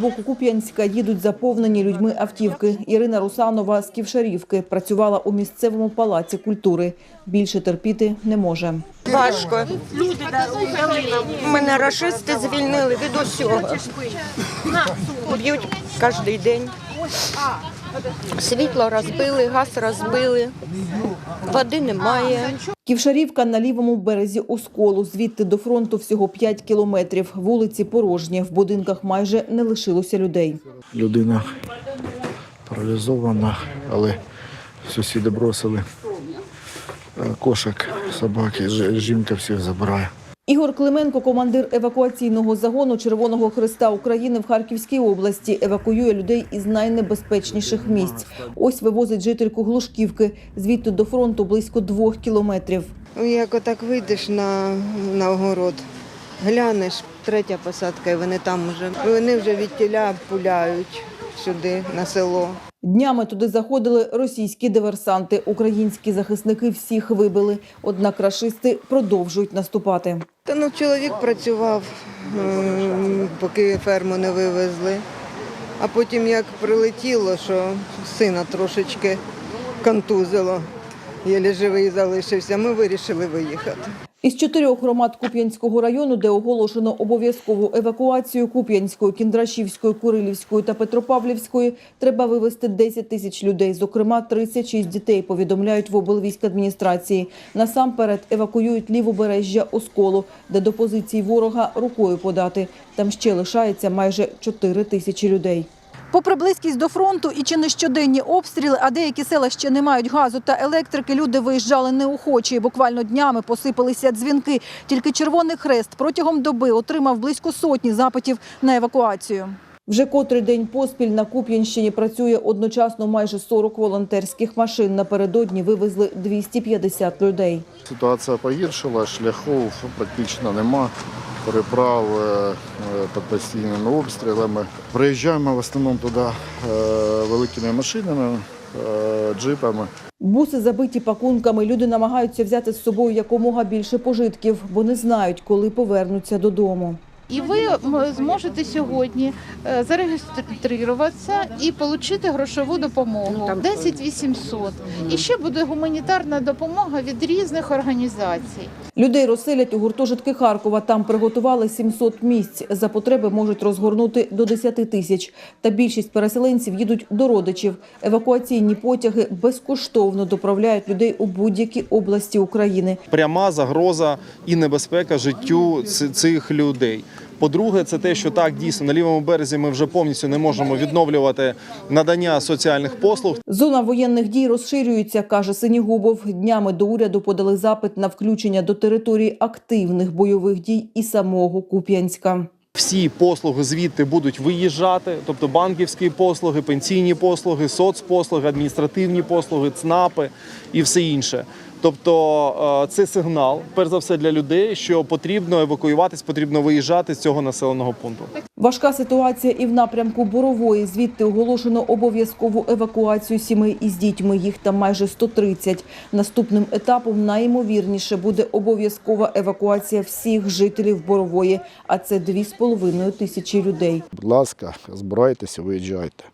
боку Куп'янська їдуть заповнені людьми автівки. Ірина Русанова з Ківшарівки працювала у місцевому палаці культури. Більше терпіти не може. Важко. Мене рашисти звільнили від усього. Б'ють кожен день. Світло розбили, газ розбили, води немає. Ківшарівка на лівому березі Осколу. Звідти до фронту всього 5 кілометрів. Вулиці порожні. В будинках майже не лишилося людей. людина паралізована, але сусіди бросили е, кошик, собаки, жінка всіх забирає. Ігор Клименко, командир евакуаційного загону Червоного Христа України в Харківській області, евакуює людей із найнебезпечніших місць. Ось вивозить жительку Глушківки. Звідти до фронту близько двох кілометрів. Ну, Як отак вийдеш на, на огород, глянеш, третя посадка, і вони там вже. Вони вже від тіля пуляють сюди, на село. Днями туди заходили російські диверсанти. Українські захисники всіх вибили. Однак рашисти продовжують наступати. Та ну чоловік працював, ем, поки ферму не вивезли. А потім як прилетіло, що сина трошечки контузило, єлі живий залишився, ми вирішили виїхати. Із чотирьох громад Куп'янського району, де оголошено обов'язкову евакуацію Куп'янської, Кіндрашівської, Курилівської та Петропавлівської, треба вивезти 10 тисяч людей, зокрема 36 дітей, повідомляють в облвійськадміністрації. Насамперед евакуюють лівобережжя Осколу, де до позицій ворога рукою подати. Там ще лишається майже 4 тисячі людей. Попри близькість до фронту і чи не щоденні обстріли, а деякі села ще не мають газу та електрики, люди виїжджали неохоче. І Буквально днями посипалися дзвінки. Тільки Червоний Хрест протягом доби отримав близько сотні запитів на евакуацію. Вже котрий день поспіль на Куп'янщині працює одночасно майже 40 волонтерських машин. Напередодні вивезли 250 людей. Ситуація погіршила, шляхів практично нема. Переправ е, е, під постійними обстрілами. Приїжджаємо в основному туди е, великими машинами, джипами. Буси забиті пакунками. Люди намагаються взяти з собою якомога більше пожитків, бо не знають, коли повернуться додому. І ви зможете сьогодні е, зареєструватися і отримати грошову допомогу 10 800. І ще буде гуманітарна допомога від різних організацій. Людей розселять у гуртожитки Харкова. Там приготували 700 місць. За потреби можуть розгорнути до 10 тисяч. Та більшість переселенців їдуть до родичів. Евакуаційні потяги безкоштовно доправляють людей у будь-які області України. пряма загроза і небезпека життю цих людей. По-друге, це те, що так дійсно на лівому березі ми вже повністю не можемо відновлювати надання соціальних послуг. Зона воєнних дій розширюється, каже Синігубов. Днями до уряду подали запит на включення до території активних бойових дій і самого Куп'янська. Всі послуги звідти будуть виїжджати, тобто банківські послуги, пенсійні послуги, соцпослуги, адміністративні послуги, ЦНАПи і все інше. Тобто е, це сигнал, перш за все, для людей, що потрібно евакуюватись, потрібно виїжджати з цього населеного пункту. Важка ситуація і в напрямку Борової. Звідти оголошено обов'язкову евакуацію сімей із дітьми. Їх там майже 130. Наступним етапом найімовірніше буде обов'язкова евакуація всіх жителів Борової, а це 2,5 тисячі людей. Будь ласка, збирайтеся, виїжджайте.